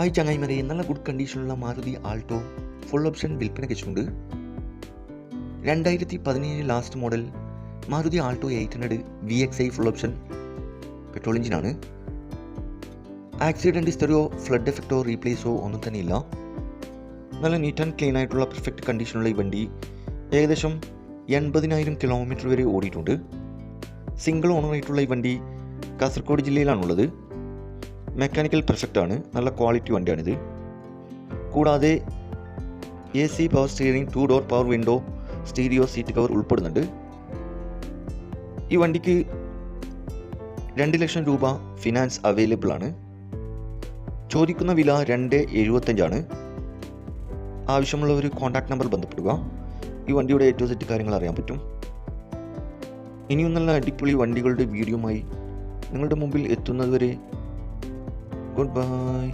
ആയി ചങ്ങായിമാരെ നല്ല ഗുഡ് കണ്ടീഷനുള്ള മാരുതി ആൾട്ടോ ഫുൾ ഓപ്ഷൻ വിൽപ്പനയ്ക്ക് വെച്ചിട്ടുണ്ട്. രണ്ടായിരത്തി പതിനേഴ് last model Maruti Alto eight hundred V X I full option petrol എഞ്ചിനാണ് ആക്സിഡന്റ് ഹിസ്റ്ററിയോ ഫ്ലഡ് എഫക്റ്റോ റീപ്ലേസോ ഒന്നും തന്നെ ഇല്ല. നല്ല നീറ്റ് ആൻഡ് ക്ലീൻ ആയിട്ടുള്ള പെർഫെക്റ്റ് കണ്ടീഷനുള്ള ഈ വണ്ടി ഏകദേശം എൺപതിനായിരം കിലോമീറ്റർ വരെ ഓടിയിട്ടുണ്ട്. സിംഗിൾ ഓണറായിട്ടുള്ള ഈ വണ്ടി കാസർഗോഡ് ജില്ലയിലാണുള്ളത്. മെക്കാനിക്കൽ പെർഫെക്റ്റ് ആണ്. നല്ല ക്വാളിറ്റി വണ്ടിയാണിത്. കൂടാതെ A C power steering two door power window stereo seat cover ഉൾപ്പെടുന്നുണ്ട്. ഈ വണ്ടിക്ക് രണ്ട് ലക്ഷം രൂപ ഫിനാൻസ് അവൈലബിൾ ആണ്. ചോദിക്കുന്ന വില രണ്ട് എഴുപത്തഞ്ചാണ് ആവശ്യമുള്ളവർ കോൺടാക്ട് നമ്പർ ബന്ധപ്പെടുക. ഈ വണ്ടിയുടെ ഏറ്റവും സെറ്റ് കാര്യങ്ങൾ അറിയാൻ പറ്റും. ഇനിയും നല്ല അടിപൊളി വണ്ടികളുടെ വീഡിയോമായി നിങ്ങളുടെ മുമ്പിൽ എത്തുന്നതുവരെ ഗുഡ് ബൈ